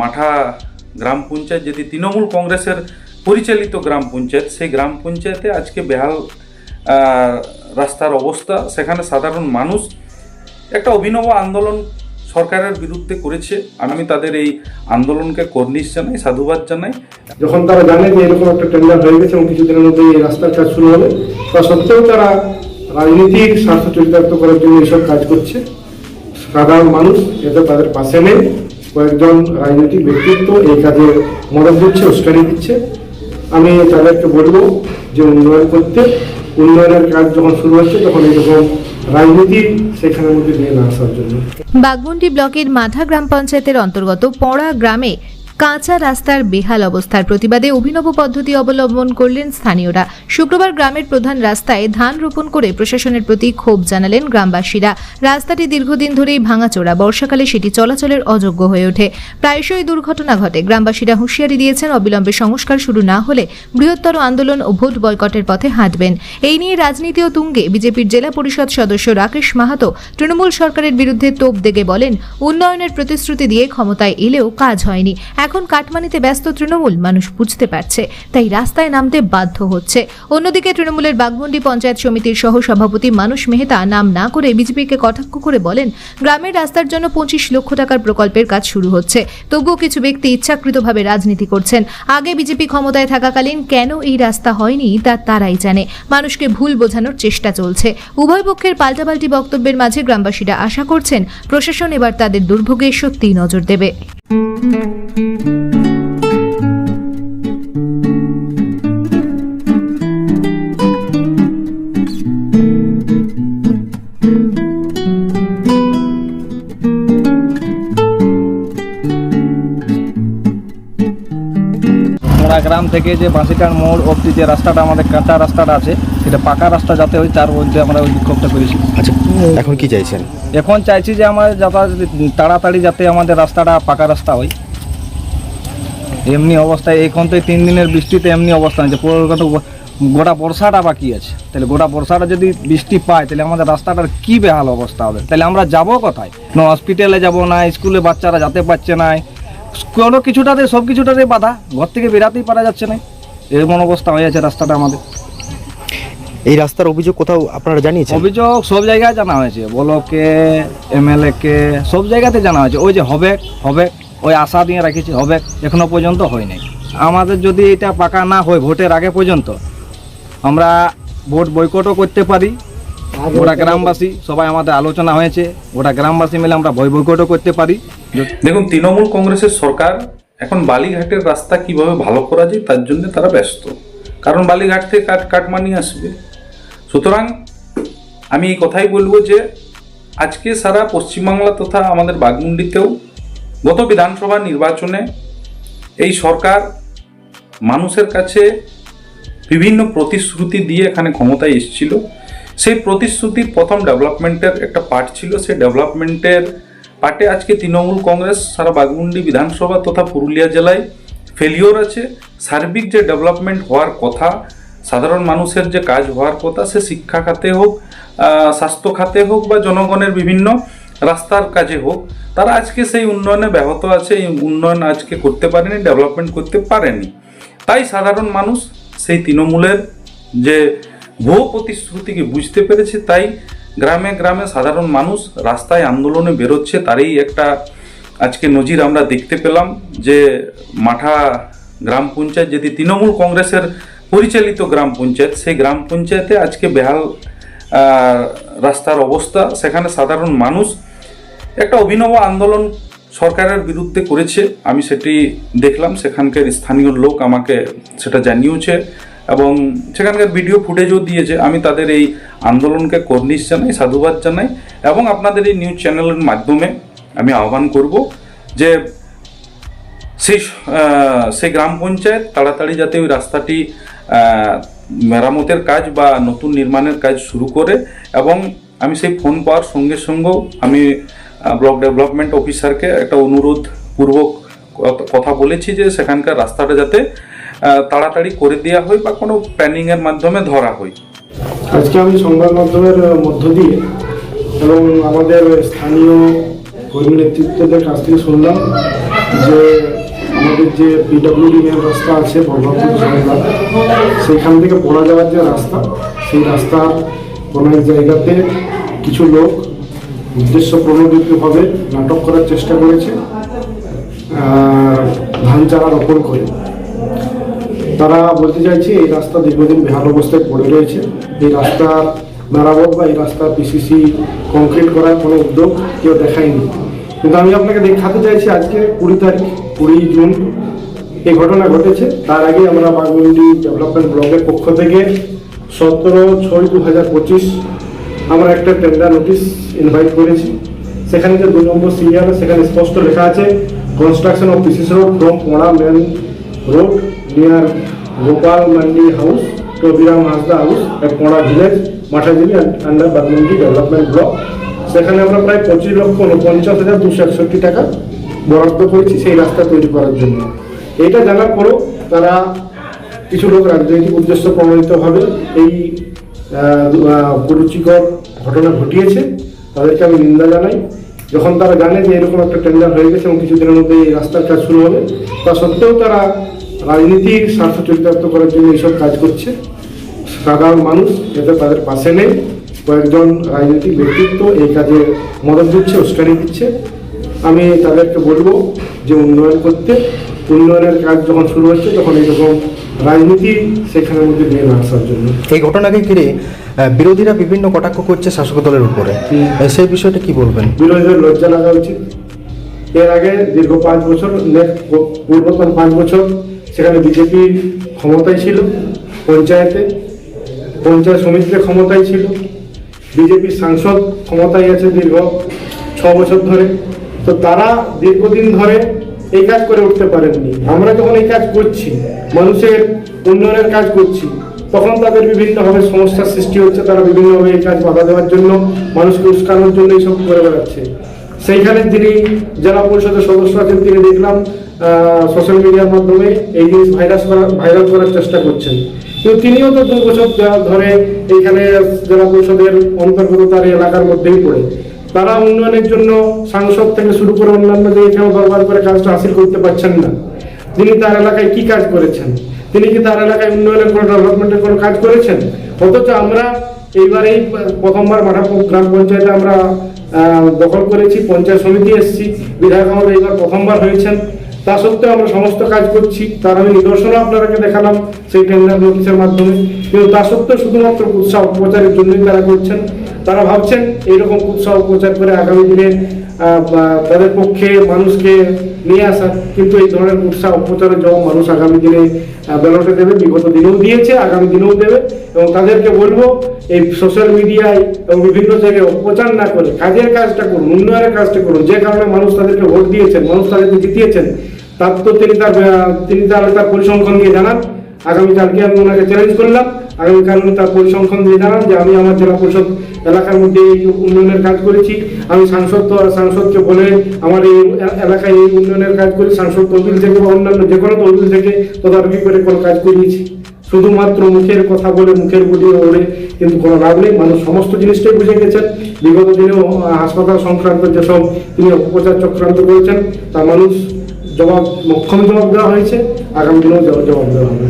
মাঠা গ্রাম পঞ্চায়েত যেটি তৃণমূল কংগ্রেসের পরিচালিত গ্রাম পঞ্চায়েত, সেই গ্রাম পঞ্চায়েতে আজকে বেহাল রাস্তার অবস্থা। সেখানে সাধারণ মানুষ একটা অভিনব আন্দোলন সরকারের বিরুদ্ধে করেছে আমি তাদের এই আন্দোলনকে কর্নিশ জানাই, সাধুবাদ জানাই। যখন তারা জানে যে এরকম একটা টেন্ডার হয়ে গেছে এবং কিছুদিনের মধ্যে এই রাস্তার কাজ শুরু হবে, তা সত্ত্বেও তারা রাজনীতির স্বার্থ চরিতার্থ করার জন্য এইসব কাজ করছে। সাধারণ মানুষ যাতে তাদের পাশে নেই কয়েকজন রাজনৈতিক ব্যক্তিত্ব এই কাজে মদত দিচ্ছে, উস্কানি দিচ্ছে। আমি তাদেরকে বলব যে উন্নয়ন করতে, উন্নয়নের কাজ যখন শুরু হচ্ছে, তখন এরকম বাগমুন্ডি ব্লকের মাধা গ্রাম পঞ্চায়েতের অন্তর্গত পড়া গ্রামে কাঁচা রাস্তার বেহাল অবস্থার প্রতিবাদে অভিনব পদ্ধতি অবলম্বন করলেন স্থানীয়রা। শুক্রবার গ্রামের প্রধান রাস্তায় ধান রোপণ করে প্রশাসনের প্রতি ক্ষোভ জানালেন গ্রামবাসীরা। রাস্তাটি দীর্ঘদিন ধরেই ভাঙাচোরা, বর্ষাকালে সেটি চলাচলের অযোগ্য হয়ে ওঠে। প্রায়শই দুর্ঘটনা ঘটে। গ্রামবাসীরা হুঁশিয়ারি দিয়েছেন, অবিলম্বে সংস্কার শুরু না হলে বৃহত্তর আন্দোলন ও ভোট বয়কটের পথে হাঁটবেন। এই নিয়ে রাজনীতি ও তুঙ্গে বিজেপির জেলা পরিষদ সদস্য রাকেশ মাহাতো তৃণমূল সরকারের বিরুদ্ধে তোপ দেগে বলেন, উন্নয়নের প্রতিশ্রুতি দিয়ে ক্ষমতায় এলেও কাজ হয়নি। এখন কাটমানিতে ব্যস্ত তৃণমূল, মানুষ বুঝতে পারছে, তাই রাস্তায় নামতে বাধ্য হচ্ছে। অন্যদিকে তৃণমূলের বাগমুন্ডি পঞ্চায়েত সমিতির সহ সভাপতি মানুষ মেহতা নাম না করে বিজেপিকে কটাক্ষ করে বলেন, গ্রামের রাস্তার জন্য পঁচিশ লক্ষ টাকার প্রকল্পের কাজ শুরু হচ্ছে। তবুও কিছু ব্যক্তি ইচ্ছাকৃতভাবে রাজনীতি করছেন। আগে বিজেপি ক্ষমতায় থাকাকালীন কেন এই রাস্তা হয়নি, তা তারাই জানে। মানুষকে ভুল বোঝানোর চেষ্টা চলছে। উভয় পক্ষের পাল্টাপাল্টি বক্তব্যের মাঝে গ্রামবাসীরা আশা করছেন, প্রশাসন এবার তাদের দুর্ভোগে সত্যিই নজর দেবে। গ্রাম থেকে যে বাঁশিটার মোড় অবধি যে রাস্তাটা আমাদের কাঁচা রাস্তাটা আছে সেটা পাকা রাস্তা যাতে হয় তার মধ্যে আমরা ওই বিক্ষোভটা করেছি। আচ্ছা এখন কি চাইছেন? এখন চাইছি যে আমার যাতায়াত তাড়াতাড়ি যাতে আমাদের রাস্তাটা পাকা রাস্তা হয়। এমনি অবস্থায় এখন তো তিন দিনের বৃষ্টিতে এমনি অবস্থা হয়েছে পুরো কত গোটা বর্ষাটা বাকি আছে। তাহলে গোটা বর্ষাটা যদি বৃষ্টি পায় তাহলে আমাদের রাস্তাটার কি বেহাল অবস্থা হবে? তাহলে আমরা যাব কোথায়? না হসপিটালে যাব না স্কুলে বাচ্চারা যেতে পারছে না। কোনো কিছুটাতে সব কিছুটাতে বাধা। ঘর থেকে বেরাতেই পারা যাচ্ছে না। এরকম অবস্থা হয়ে আছে রাস্তাটা আমাদের। এই রাস্তার অভিযোগ কোথাও আপনারা জানিয়েছেন? অভিযোগ সব জায়গায় জানা হয়েছে। বলকে এমএলএ কে সব জায়গাতে জানা হয়েছে। ওই যে হবে হবে ওই আশা দিয়ে রেখেছি, হবে এখনও পর্যন্ত হয় নাই। আমাদের যদি এটা পাকা না হয়, ভোটের আগে পর্যন্ত, আমরা ভোট বয়কটও করতে পারি। গোটা গ্রামবাসী, সবাই আমাদের আলোচনা হয়েছে, গোটা গ্রামবাসী মিলে আমরা বই বয়কটও করতে পারি। দেখুন, তৃণমূল কংগ্রেসের সরকার এখন বালিঘাটের রাস্তা কীভাবে ভালো করা যায়, তার জন্য তারা ব্যস্ত। কারণ বালিঘাট থেকে কাট কাটমানি আসবে। সুতরাং আমি এই কথাই বলব যে, আজকে সারা পশ্চিমবাংলা তথা আমাদের বাগমুন্ডিতেও গত বিধানসভা নির্বাচনে এই সরকার মানুষের কাছে বিভিন্ন প্রতিশ্রুতি দিয়ে এখানে ক্ষমতায় এসেছিল। সেই প্রতিশ্রুতির প্রথম ডেভেলপমেন্টের একটা পার্ট ছিল। সেই ডেভেলপমেন্টের পার্টে আজকে তৃণমূল কংগ্রেস, সারা বাগমুন্ডি বিধানসভা তথা পুরুলিয়া জেলায় ফেলিওর আছে। সার্বিক যে ডেভেলপমেন্ট হওয়ার কথা, সাধারণ মানুষের যে কাজ হওয়ার কথা, সে শিক্ষা খাতে হোক স্বাস্থ্য খাতে হোক বা জনগণের বিভিন্ন রাস্তার কাজে হোক, তারা আজকে সেই উন্নয়নে ব্যাহত আছে, এই উন্নয়ন আজকে করতে পারেনি ডেভেলপমেন্ট করতে পারেনি। তাই সাধারণ মানুষ সেই তৃণমূলের যে ভুয়ো প্রতিশ্রুতিকে বুঝতে পেরেছে, তাই গ্রামে গ্রামে সাধারণ মানুষ রাস্তায় আন্দোলনে বেরোচ্ছে, তারই একটা আজকে নজির আমরা দেখতে পেলাম যে মাঠা গ্রাম পঞ্চায়েত যেটি তৃণমূল কংগ্রেসের পরিচালিত গ্রাম পঞ্চায়েত, সেই গ্রাম পঞ্চায়েতে আজকে বেহাল রাস্তার অবস্থা, সেখানে সাধারণ মানুষ। একটা অভিনব আন্দোলন সরকারের বিরুদ্ধে করেছে, আমি সেটি দেখলাম। সেখানকার স্থানীয় লোক আমাকে সেটা জানিয়েছে এবং সেখানকার ভিডিও ফুটেজও দিয়েছে। আমি তাদের এই আন্দোলনকে কর্নিশ জানাই, সাধুবাদ জানাই এবং আপনাদের এই নিউজ চ্যানেলের মাধ্যমে আমি আহ্বান করব যে সেই সেই গ্রাম পঞ্চায়েত তাড়াতাড়ি যাতে ওই রাস্তাটি মেরামতের কাজ বা নতুন নির্মাণের কাজ শুরু করে এবং আমি সেই ফোন পাওয়ার সঙ্গে সঙ্গেও আমি ব্লক ডেভেলপমেন্ট অফিসারকে একটা অনুরোধ পূর্বক কথা- বলেছি যে সেখানকার রাস্তাটা যাতে তাড়াতাড়ি করে দেওয়া হয় বা কোনো প্ল্যানিংয়ের মাধ্যমে ধরা হয়। আজকে আমি সংবাদ মাধ্যমের মধ্য দিয়ে এবং আমাদের স্থানীয় কর্মী নেতৃত্বদের কাছ থেকে শুনলাম যে আমাদের যে পিডব্লিউডি মেন রাস্তা আছে, বলরামপুর ঝামেলা সেইখান থেকে পড়া যাওয়ার যে রাস্তা, সেই রাস্তার কোনো এক জায়গাতে কিছু লোক উদ্দেশ্য প্রণোদিতভাবে নাটক করার চেষ্টা করেছে ধান চারা রোপণ করে। তারা বলতে চাইছে, এই রাস্তা দীর্ঘদিন বেহাল অবস্থায় পড়ে রয়েছে। এই রাস্তার মেরামত বা এই রাস্তা পিসিসি কংক্রিট করার কোনো উদ্যোগ কেউ দেখায়নি। কিন্তু আমি আপনাকে দেখাতে চাইছি, আজকে কুড়ি তারিখ। কুড়ি জুন এই ঘটনা ঘটেছে। তার আগে আমরা বাগমন্ডি ডেভেলপমেন্ট ব্লকের পক্ষ থেকে সতেরো ছয় দু হাজার পঁচিশ আমরা একটা টেন্ডার নোটিশ ইনভাইট করেছি। সেখানে যে দুই নম্বর সিরিয়াল সেখানে স্পষ্ট লেখা আছে construction of PCC road from Pora main road near Gopal Mandi house to Biram Hasda house at Pora village মাঠাজিলি under Baghmundi development block সেখানে আমরা প্রায় পঁচিশ লক্ষ উনপঞ্চাশ হাজার দুশো একষট্টি টাকা বরাদ্দ করেছি সেই রাস্তা তৈরি করার জন্য। এটা জানার পরেও তারা কিছু লোক রাজনৈতিক উদ্দেশ্য প্রমাণিতভাবে এই কুরুচিকর ঘটনা ঘটিয়েছে। তাদেরকে আমি নিন্দা জানাই। যখন তারা জানে যে এরকম একটা টেন্ডার হয়ে গেছে এবং কিছুদিনের মধ্যে এই রাস্তার কাজ শুরু হবে, তা সত্ত্বেও তারা রাজনীতির স্বার্থ চরিতার্থ করার জন্য এইসব কাজ করছে। সাধারণ মানুষ যাতে তাদের পাশে নেই। কয়েকজন রাজনৈতিক ব্যক্তিত্ব এই কাজে মদত দিচ্ছে, উস্কানি দিচ্ছে। আমি তাদেরকে বলব যে উন্নয়ন করতে উন্নয়নের কাজ যখন শুরু হচ্ছে তখন এইরকম রাজনীতি সেখানের মধ্যে নিয়ে আসার জন্য। এই ঘটনাকে ঘিরে বিরোধীরা বিভিন্ন কটাক্ষ করছে শাসক দলের উপরে। সেই বিষয়টা কি বলবেন? বিরোধীদের লজ্জা লাগা উচিত। এর আগে দীর্ঘ পাঁচ বছর পূর্বতন পাঁচ বছর সেখানে বিজেপি ক্ষমতায় ছিল পঞ্চায়েতে। পঞ্চায়েত সমিতিতে ক্ষমতায় ছিল। বিজেপির সাংসদ ক্ষমতায় আছে দীর্ঘ ছ বছর ধরে। তো তারা দীর্ঘদিন ধরে এই কাজ করে উঠতে পারেননি। আমরা যখন এই কাজ করছি, মানুষের উন্নয়নের কাজ করছি, তখন তাদের বিভিন্নভাবে সমস্যার সৃষ্টি হচ্ছে, তারা বিভিন্নভাবে এই কাজ বাধা দেওয়ার জন্য, মানুষকে উস্কানোর জন্য এইসব করে বেড়াচ্ছে। সেইখানে যিনি জেলা পরিষদের সদস্য আছেন, তিনি দেখলাম সোশ্যাল মিডিয়ার মাধ্যমে এই জিনিস ভাইরাস করা ভাইরাল করার চেষ্টা করছেন। কিন্তু তিনিও তো দু বছর ধরে এইখানে জেলা পরিষদের অন্তর্গত তার এলাকার মধ্যেই পড়ে। তারা উন্নয়নের জন্য সাংসদ থেকে শুরু করে অন্যান্য জায়গায় দরবার করে কাজটা হাসিল করতে পারছেন না। তিনি তার এলাকায় কি কাজ করেছেন? তিনি কি তার এলাকায় উন্নয়নের কোনো ডেভেলপমেন্টের কোনো কাজ করেছেন? অথচ আমরা এইবারেই প্রথমবার মাঠাপুর গ্রাম পঞ্চায়েতে আমরা দখল করেছি, পঞ্চায়েত সমিতি এসেছি, বিধায়ক আমাদের এইবার প্রথমবার হয়েছেন। তা সত্ত্বেও আমরা সমস্ত কাজ করছি। তার আমি নিদর্শনও আপনাদেরকে দেখালাম সেই টেন্ডার নোটিশের মাধ্যমে। কিন্তু তা সত্ত্বেও শুধুমাত্র উৎসাহ প্রচারের জন্যই তারা করছেন। তারা ভাবছেন এইরকম উৎসাহ প্রচার করে আগামী দিনে তাদের পক্ষে মানুষকে নিয়ে আসা, কিন্তু এই ধরনের উৎসাহ প্রচারের জন্য মানুষ আগামী দিনে ব্যালটে দেবে, বিগত দিনেও দিয়েছে, আগামী দিনেও দেবে। এবং তাদেরকে বলব, এই সোশ্যাল মিডিয়ায় এবং বিভিন্ন জায়গায় প্রচার না করে কাজের কাজটা করুন, উন্নয়নের কাজটা করুন। যে কারণে মানুষ তাদেরকে ভোট দিয়েছেন, মানুষ তাদেরকে জিতিয়েছেন, তার তো তিনি তার তিনি তার পরিসংখ্যান দিয়ে জানান। আগামীকালকে আমি ওনাকে চ্যালেঞ্জ করলাম আগামীকাল তার পরিসংখ্যান দিয়ে জানান যে আমি আমার জেলা পরিষদ এলাকার মধ্যে এই উন্নয়নের কাজ করেছি। আমি সাংসদ সাংসদকে বলে আমার এই এলাকায় এই উন্নয়নের কাজ করি, সাংসদ তহবিল থেকে বা অন্যান্য যে কোনো তহবিল থেকে তদারকি করে কোনো কাজ করিয়েছি। শুধুমাত্র মুখের কথা বলে, মুখের গুলি ওড়ে কিন্তু কোনো লাভ নেই। মানুষ সমস্ত জিনিসটাই বুঝে গেছেন। বিগত দিনেও হাসপাতাল সংক্রান্ত যেসব তিনি অপপ্রচার চক্রান্ত করেছেন, তা মানুষ জবাব মক্ষম জবাব দেওয়া হয়েছে। আগামী দিনেও জবাব দেওয়া হবে।